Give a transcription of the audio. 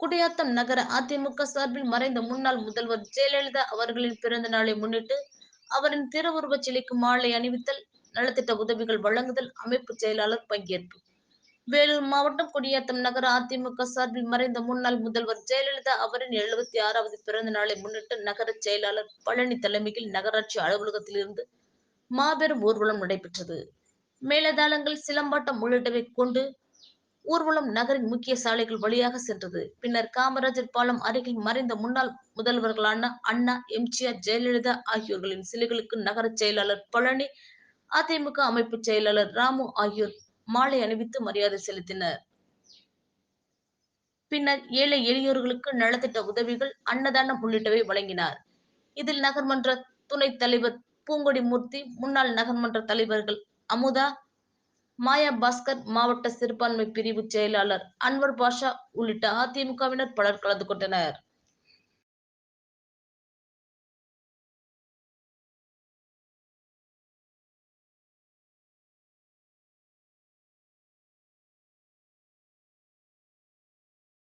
குடியாத்தம் நகர அதிமுக சார்பில் மறைந்த முன்னாள் முதல்வர் ஜெயலலிதா அவர்களின் பிறந்த நாளை முன்னிட்டு அவரின் திருவுருவச் சிலைக்கு மாலை அணிவித்தல் நலத்திட்ட உதவிகள் வழங்குதல் அமைப்பு செயலாளர் பங்கேற்பு. வேலூர் மாவட்டம் குடியாத்தம் நகர அதிமுக சார்பில் மறைந்த முன்னாள் முதல்வர் ஜெயலலிதா அவரின் எழுபத்தி ஆறாவது பிறந்த நாளை முன்னிட்டு நகர செயலாளர் பழனி தலைமையில் நகராட்சி அலுவலகத்திலிருந்து மாபெரும் ஊர்வலம் நடைபெற்றது. மேலதாளங்கள் சிலம்பாட்டம் உள்ளிட்டவை கொண்டு ஊர்வலம் நகரின் முக்கிய சாலைகள் வழியாக சென்றது. பின்னர் காமராஜர் பாலம் அருகில் மறைந்த முன்னாள் முதல்வர்களான அண்ணா எம்ஜிஆர் ஜெயலலிதா ஆகியோர்களின் சிலைகளுக்கு நகர செயலாளர் பழனி அதிமுக அமைப்பு செயலாளர் ராமு ஆகியோர் மாலை அணிவித்து மரியாதை செலுத்தினர். பின்னர் ஏழை எளியோர்களுக்கு நலத்திட்ட உதவிகள் அன்னதானம் உள்ளிட்டவை வழங்கினார். இதில் நகர்மன்ற துணைத் தலைவர் பூங்கொடி மூர்த்தி முன்னாள் நகர்மன்ற தலைவர்கள் அமுதா மாயா பாஸ்கர் மாவட்ட சிறுபான்மை பிரிவு செயலாளர் அன்வர் பாஷா உள்ளிட்ட அதிமுகவினர் பலர் கலந்து கொண்டனர்.